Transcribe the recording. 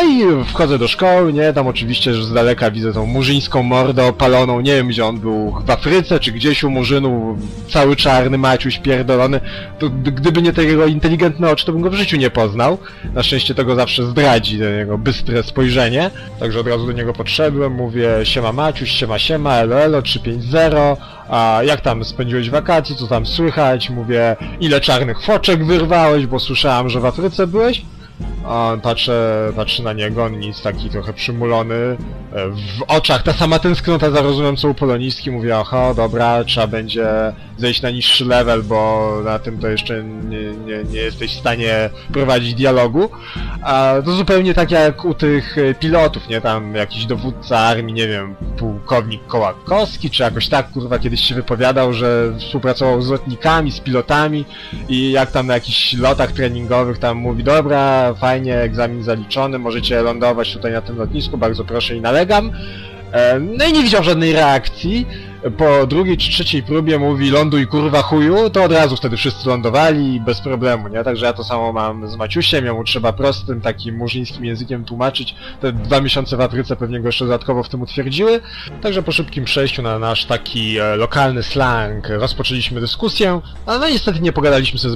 No i wchodzę do szkoły, nie, tam oczywiście że z daleka widzę tą murzyńską mordę opaloną, nie wiem gdzie on był, w Afryce czy gdzieś u murzynów, cały czarny, maciuś pierdolony, to gdyby nie te jego inteligentne oczy, to bym go w życiu nie poznał. Na szczęście to go zawsze zdradzi, to jego bystre spojrzenie, także od razu do niego podszedłem, mówię siema Maciuś, siema siema, elo elo, 350, a jak tam spędziłeś wakacje, co tam słychać, mówię ile czarnych foczek wyrwałeś, bo słyszałem, że w Afryce byłeś. A patrzę, patrzy na niego, on nic taki trochę przymulony. e, W oczach ta sama tęsknota za rozumem co u polonistki. Mówię, oho, dobra, trzeba będzie zejść na niższy level, bo na tym to jeszcze nie, nie, nie jesteś w stanie prowadzić dialogu. A to zupełnie tak jak u tych e, pilotów, nie? Tam jakiś dowódca armii, nie wiem, pułkownik Kołakowski, czy jakoś tak, kurwa, kiedyś się wypowiadał, że współpracował z lotnikami, z pilotami i jak tam na jakichś lotach treningowych tam mówi, dobra, fajnie, egzamin zaliczony, możecie lądować tutaj na tym lotnisku, bardzo proszę i nalegam. E, No i nie widział żadnej reakcji. Po drugiej czy trzeciej próbie mówi ląduj kurwa chuju, to od razu wtedy wszyscy lądowali bez problemu, nie? Także ja to samo mam z Maciusiem, jemu trzeba prostym, takim murzyńskim językiem tłumaczyć. Te dwa miesiące w Afryce pewnie go jeszcze dodatkowo w tym utwierdziły. Także po szybkim przejściu na nasz taki e, lokalny slang rozpoczęliśmy dyskusję, ale no niestety nie pogadaliśmy sobie